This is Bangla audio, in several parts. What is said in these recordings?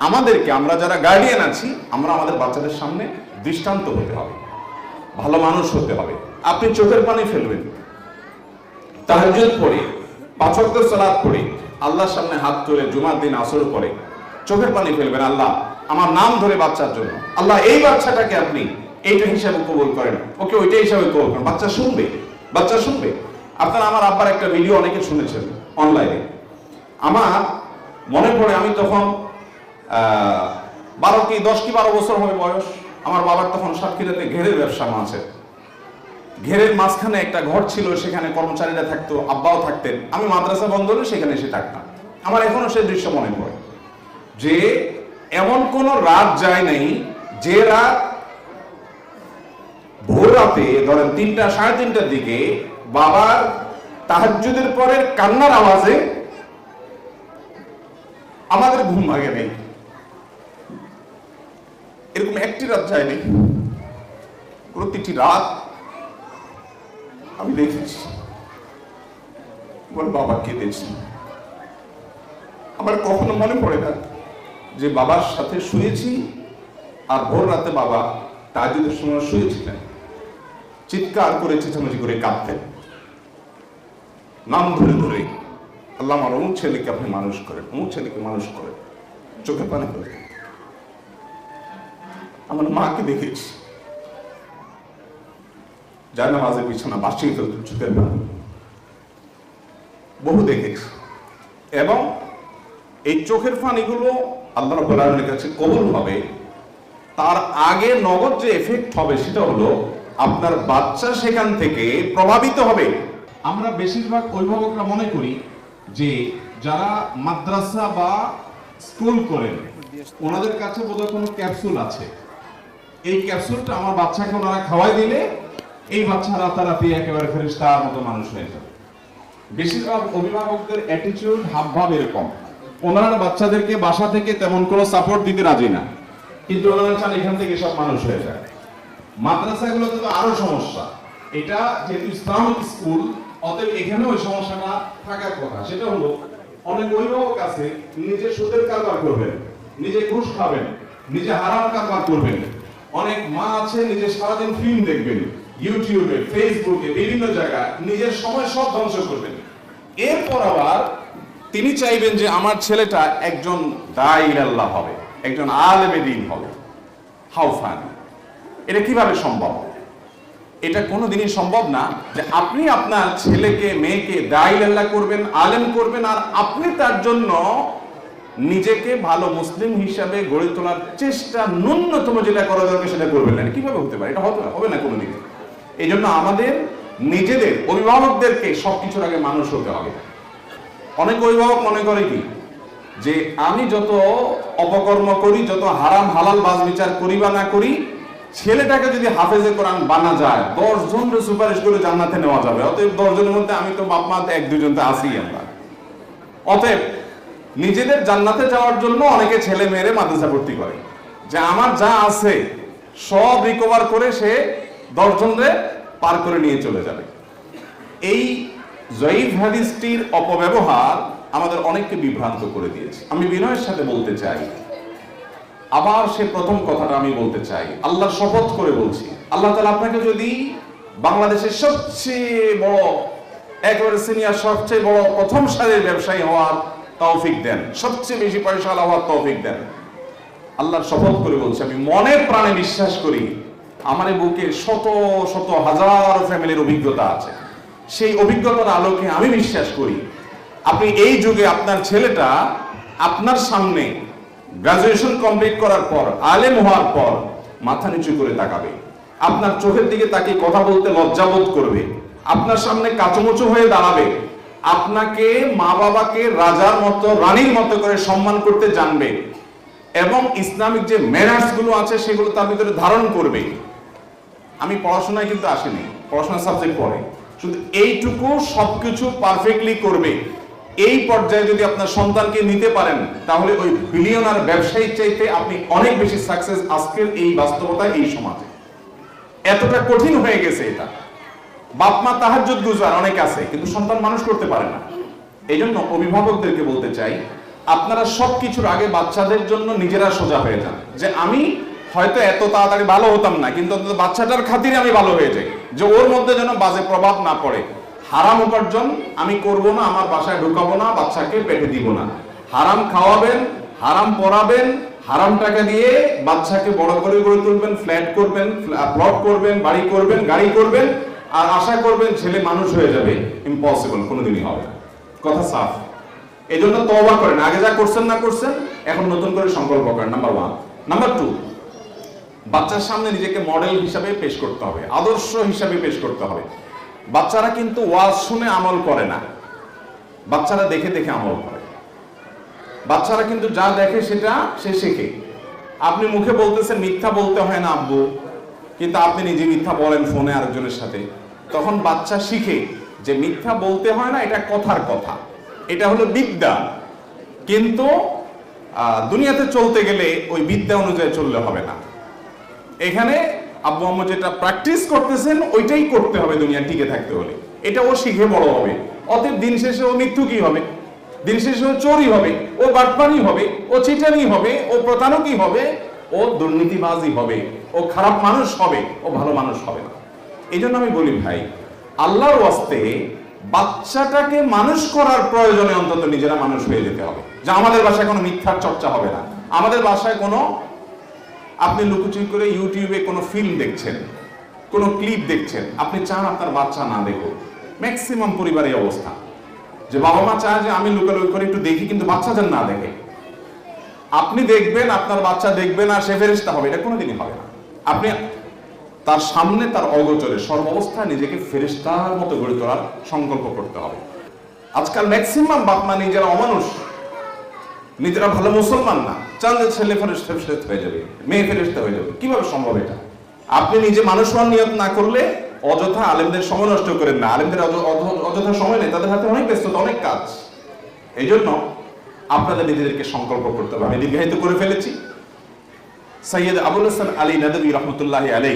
আমাদেরকে, আমরা যারা গার্ডিয়ান আছি, আমরা আমাদের বাচ্চাদের সামনে দৃষ্টান্ত হতে হবে। ভালো মানুষ হতে হবে। আপনি চোখের পানি ফেলবেন। তাহাজ্জুদ পড়ে, পাঁচ ওয়াক্ত সালাত পড়ে, আল্লাহর সামনে হাত তুলে জুমার দিন আসর পড়ে চোখের পানি ফেলবেন, আল্লাহ, আমার নাম ধরে বাচ্চার জন্য। আল্লাহ, এই বাচ্চাটাকে আপনি এইটা হিসাবে কবুল করেন। ওকে ওইটা হিসাবে কবুল করেন। বাচ্চা শুনবে বাচ্চা শুনবে। আপনারা, আমার আব্বার একটা ভিডিও অনেকে শুনেছেন অনলাইনে। আমার মনে পড়ে আমি তখন বারো কি, দশ কি বারো বছর হবে বয়স? আমার বাবার তখন সাতক্ষীরাতে ঘেরের ব্যবসা আছে ঘেরের মাঝখানে একটা ঘর ছিল, সেখানে কর্মচারীরা থাকতো, আব্বাও থাকতেন। আমি মাদ্রাসা বন্ধ হলে সেখানে এসে থাকতাম। আমার এখনও সে দৃশ্য মনে পড়ে। যে এমন কোন রাত যায় নাই, যে রাত ভোর রাতে, ধরেন তিনটা, সাড়ে তিনটার দিকে বাবার তাহাজ্জুদের পরের কান্নার আওয়াজে আমাদের ঘুম ভাগে নেই। এরকম একটি রাত যায়নি। প্রতিটি রাত আমি দেখেছি। আমার বাবা কেঁদেছি আমার কখনো মনে পড়ে না যে বাবার সাথে শুয়েছি আর ভোর রাতে বাবা তাজুদের সময় শুয়েছিলেন। চিৎকার করে চেঁচামেচি করে কাঁদতেন। নাম ধরে ধরে, আল্লাহ আমার অমুক ছেলেকে আপনি মানুষ করেন অমুক ছেলেকে মানুষ করেন। চোখে পানি করে আমার মাকে দেখেছি। যার নামাজের বিছানা, বাসিয়ে ফেলতো চোখের পানি বহু দেখেছি। এবং এই চোখের পানিগুলো আল্লাহ রাব্বুল কাছে কবুল হবে। তার আগে নগদ যে এফেক্ট হবে সেটা হলো, আপনার বাচ্চা সেখান থেকে প্রভাবিত হবে। আমরা বেশিরভাগ অভিভাবকরা মনে করি যে, যারা মাদ্রাসা বা স্কুল করেন, ওনাদের কাছে বোধহয় কোনো ক্যাপসুল আছে। এই ক্যাপসুলটা আমার বাচ্চাকে ওনারা খাওয়াই দিলে এই বাচ্চা রাতারাতি একেবারে ফেরিস্তার মতো মানুষ হয়ে যাবে। বেশিরভাগ অভিভাবকদের অ্যাটিটিউড হাবভাব এরকম। ওনারা বাচ্চাদেরকে বাসা থেকে তেমন কোনো সাপোর্ট দিতে রাজি না। কিন্তু ওনারা চান এখান থেকে সব মানুষ হয়ে যায়। মাদ্রাসাগুলোতে তো আরও সমস্যা। এটা যেহেতু ইসলামিক স্কুল, অতএব এখানে ওই সমস্যাটা থাকার কথা। সেটা হলো, অনেক অভিভাবক আছে, নিজে সুদের কারবার করবেন, নিজে ঘুষ খাবেন, নিজে হারাম কারবার করবেন। অনেক মা আছে নিজে সারাদিন ফিল্ম দেখবেন, ইউটিউবে ফেসবুকে বিভিন্ন জায়গায়, নিজের সময় সব ধ্বংস করবেন। এরপর আবার তিনি চাইবেন যে আমার ছেলেটা একজন দাইল আল্লাহ হবে, একজন আলেমে দিন হবে। হাউ ফান এটা কীভাবে সম্ভব? এটা কোনোদিনই সম্ভব না যে আপনি আপনার ছেলেকে, মেয়েকে দাইল আল্লাহ করবেন, আলেম করবেন, আর আপনি তার জন্য নিজেকে ভালো মুসলিম হিসাবে গড়ে তোলার চেষ্টা ন্যূনতম যেটা করা দরকার সেটা করবেন না। কীভাবে হতে পারে? এটা হতে হবে না কোনোদিন এই জন্য আমাদের নিজেদের অভিভাবকদেরকে সবকিছুর আগে মানুষ হতে হবে। অনেক অভিভাবক মনে করে কি? যে আমি যত অপকর্ম করি, যত হারাম হালাল বাজ বিচার করি বা না করি, ছেলেটাকে যদি হাফেজে কোরআন বানা যায় দশ জনকে সুপারিশ করে জান্নাতে নেওয়া যাবে। অতএব দশ জনের মধ্যে আমি তো বাপ মা এক দুজন তো আছি আমরা। অতএব নিজেদের জান্নাতে যাওয়ার জন্য অনেকে ছেলে মেয়েরে মাদ্রাসা ভর্তি করে। যে আমার যা আছে, সব রিকভার করে সে দশজনরে পার করে নিয়ে চলে যাবে। এই জয়ীফ হাদিসটির অপব্যবহার আমাদের অনেককে বিভ্রান্ত করে দিয়েছে। আমি বিনয়ের সাথে বলতে চাই, আবার সে প্রথম কথাটা আমি বলতে চাই। আল্লাহ শপথ করে বলছি, আল্লাহ তালা আপনাকে যদি বাংলাদেশের সবচেয়ে বড়, একেবারে সিনিয়র সবচেয়ে বড় প্রথম সারির ব্যবসায়ী হওয়ার তৌফিক দেন। সবচেয়ে বেশি পয়সা হওয়ার তৌফিক দেন। আল্লাহর শপথ করে বলছি, আমি মনে প্রাণে বিশ্বাস করি, আমার বুকে শত শত হাজার ফ্যামিলির অভিজ্ঞতা আছে। সেই অভিজ্ঞতার আলোকে আমি বিশ্বাস করি। আপনি এই যুগে আপনার ছেলেটা আপনার সামনে গ্রাজুয়েশন কমপ্লিট করার পর, আলেম হওয়ার পর মাথা নিচু করে তাকাবে। আপনার চোখের দিকে তাকে কথা বলতে লজ্জাবোধ করবে। আপনার সামনে কাচুমুচু হয়ে দাঁড়াবে। আপনাকে মা বাবাকে রাজার মতো, রানীর মতো করে সম্মান করতে জানবে এবং ইসলামিক যে ম্যানার্সগুলো আছে সেগুলো তার ভিতরে ধারণ করবে। আমি পড়াশোনায় কিন্তু আসিনি পড়াশোনা সাবজেক্ট পড়ে। শুধু এইটুকু সবকিছু পারফেক্টলি করবে। এই পর্যায়ে যদি আপনার সন্তানকে নিতে পারেন, তাহলে ওই বিলিয়নার ব্যবসায়িক চাইতে আপনি অনেক বেশি সাকসেস আজকের এই বাস্তবতা এই সমাজে। এতটা কঠিন হয়ে গেছে এটা। বাপ মা তাহাজ্জুদ গুজার অনেক আছে, কিন্তু সন্তান মানুষ করতে পারে না। এই জন্য অভিভাবকদেরকে বলতে চাই, আপনারা সব কিছুর আগে বাচ্চাদের জন্য নিজেরা সোজা হয়ে যান। যে আমি হয়তো এত তাড়াতাড়ি ভালো হতাম না, কিন্তু বাচ্চাটার খাতিরে আমি ভালো হয়ে যাই। যে ওর মধ্যে যেন বাজে প্রভাব না পড়ে। হারাম উপার্জন আমি করব না, আমার বাসায় ঢুকাবো না, বাচ্চাকে পেটে দিব না। হারাম খাওয়াবেন, হারাম পড়াবেন হারাম টাকা দিয়ে বাচ্চাকে বড় করে গড়ে তুলবেন, ফ্ল্যাট করবেন প্লট করবেন, বাড়ি করবেন, গাড়ি করবেন আর আশা করবেন ছেলে মানুষ হয়ে যাবে। ইম্পসিবল কোনোদিনই হবে কথা সাফ। এই জন্য তবা করেন। আগে যা করছেন না করছেন, এখন নতুন করে সংকল্প করেন। নাম্বার ওয়ান নাম্বার টু বাচ্চার সামনে নিজেকে মডেল হিসাবে পেশ করতে হবে। আদর্শ হিসাবে পেশ করতে হবে। বাচ্চারা কিন্তু ওয়াজ শুনে আমল করে না। বাচ্চারা দেখে দেখে আমল করে। বাচ্চারা কিন্তু যা দেখে সেটা সে শেখে। আপনি মুখে বলতেছেন, মিথ্যা বলতে হয় না, আব্বু। কিন্তু আপনি নিজে মিথ্যা বলেন ফোনে আরেকজনের সাথে। তখন বাচ্চা শিখে যে মিথ্যা বলতে হয় না, এটা কথার কথা। এটা হলো বিদ্যা। কিন্তু দুনিয়াতে চলতে গেলে ওই বিদ্যা অনুযায়ী চললে হবে না। এখানে আব্বু আম্মু যেটা প্র্যাকটিস করতেছেন, ওইটাই করতে হবে দুনিয়া টিকে থাকতে হলে। এটা ও শিখে বড় হবে। অতএব দিন শেষে ও মৃত্যু কি হবে? দিন শেষে ও চোরই হবে, ও বাটপানি হবে, ও চিটানি হবে, ও প্রতারকই হবে, ও দুর্নীতিবাজই হবে। ও খারাপ মানুষ হবে, ও ভালো মানুষ হবে না। এই জন্য আমি বলি ভাই, আল্লাহর ওয়াস্তে বাচ্চাটাকে মানুষ করার প্রয়োজনে অন্তত নিজেরা মানুষ হয়ে যেতে হবে। যে আমাদের বাসায় কোনো মিথ্যার চর্চা হবে না। আমাদের বাসায় কোনো, আপনি লুকোচুরি করে ইউটিউবে কোনো ফিল্ম দেখছেন, কোনো ক্লিপ দেখছেন, আপনি চান আপনার বাচ্চা না দেখুক। ম্যাক্সিমাম পরিবারের অবস্থা। যে বাবা মা চায় যে আমি লুকালুকি করে একটু দেখি, কিন্তু বাচ্চা যেন না দেখে। আপনি দেখবেন, আপনার বাচ্চা দেখবে না, সে ফেরেস্তা হবে, এটা কোনোদিনই হবে না। আপনি তার সামনে তার অগোচরে সর্বাবস্থায় নিজেকে ফেরেস্তার মতো গড়ে তোলার সংকল্প করতে হবে। আজকাল ম্যাক্সিমাম বাপ মা নিজেরা অমানুষ। নিজেরা ভালো মুসলমান না। চান যে ছেলে ফেরেস্তা হয়ে যাবে, মেয়ে ফেরেস্তা হয়ে যাবে। কীভাবে সম্ভব এটা? আপনি নিজে মানুষ হওয়ার নিয়ত না করলে অযথা আলেমদের সময় নষ্ট করেন না। আলেমদের অয- অয- অযথা সময় নেই। তাদের হাতে অনেক ব্যস্ততা, অনেক কাজ। এই জন্য আপনাদের নিজেদেরকে সংকল্প করতে হবে। আমি দীর্ঘায়িত করে ফেলেছি। সৈয়দ আবুল হাসান আলী নদী রহমতুল্লাহ আলী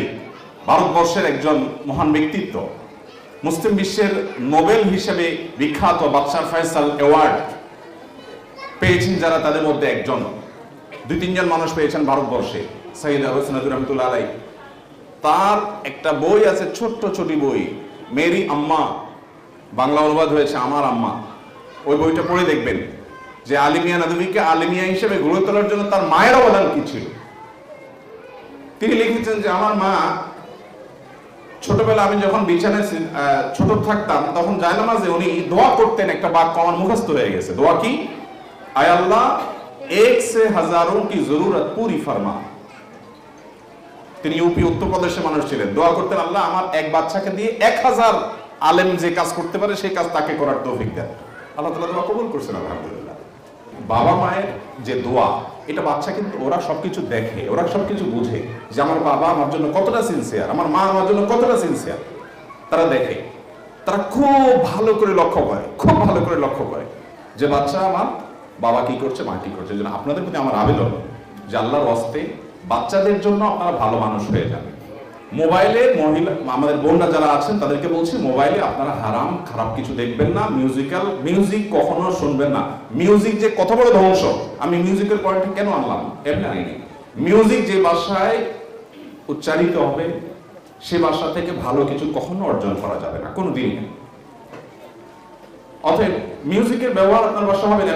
ভারতবর্ষের একজন মহান ব্যক্তিত্ব। মুসলিম বিশ্বের নোবেল হিসেবে বিখ্যাত বাদশাহ ফয়সাল অ্যাওয়ার্ড পেয়েছেন যারা তাদের মধ্যে একজন। দুই, তিনজন মানুষ পেয়েছেন ভারতবর্ষে, সৈয়দ আবু হাসান রহমতুল্লাহ আলাই তার একটা বই আছে, ছোট্ট ছোটি বই, মেরি আম্মা, বাংলা অনুবাদ হয়েছে আমার আম্মা। ওই বইটা পড়ে দেখবেন যে আলিমিয়া নদীকে আলিমিয়া হিসেবে গড়ে তোলার জন্য তার মায়ের অবদান কি ছিল? তিনি লিখেছেন যে, আমার মা ছোটবেলা আমি যখন বিছানায় ছোট থাকতাম, তখন জায়নামাজে উনি দোয়া করতেন একটা বাক্য আমার মুখস্থ হয়ে গেছে। দোয়া কি? আয় আল্লাহ এক সে কি জরুরত পুরি ফার্মা। তিনি ইউপি উত্তরপ্রদেশের মানুষ ছিলেন। দোয়া করতেন, আল্লাহ, আমার এক বাচ্চাকে দিয়ে এক হাজার আলেম যে কাজ করতে পারে, সেই কাজ তাকে করার তৌফিক দেন। আল্লাহ তালা দোয়া কবুল করছেন, আলহামদুলিল্লাহ। বাবা মায়ের যে দোয়া, এটা বাচ্চা কিন্তু ওরা সবকিছু দেখে, ওরা সবকিছু বুঝে যে আমার বাবা আমার জন্য কতটা সিনসিয়ার আমার মা আমার জন্য কতটা সিনসিয়ার তারা দেখে। তারা খুব ভালো করে লক্ষ্য করে, খুব ভালো করে লক্ষ্য করে যে বাচ্চা আমার বাবা কি করছে, মা কি করছে। জন্য আপনাদের প্রতি আমার আবেদন যে আল্লাহর হস্তে বাচ্চাদের জন্য আপনারা ভালো মানুষ হয়ে যাবেন। মোবাইলে মহিলা আমাদের বোনরা যারা আছেন, তাদেরকে বলছি, মোবাইলে আপনারা হারাম, খারাপ কিছু দেখবেন না। মিউজিক্যাল মিউজিক কখনো শুনবেন না। মিউজিক যে কত বড় ধ্বংস, আমি মিউজিকের পয়েন্টে কেন আনলাম? এমনি আনিনি মিউজিক যে ভাষায় উচ্চারিত হবে, সে ভাষা থেকে ভালো কিছু কখনো অর্জন করা যাবে না, কোনো দিনই অতএব মিউজিকের ব্যবহার আপনার বাসা হবে না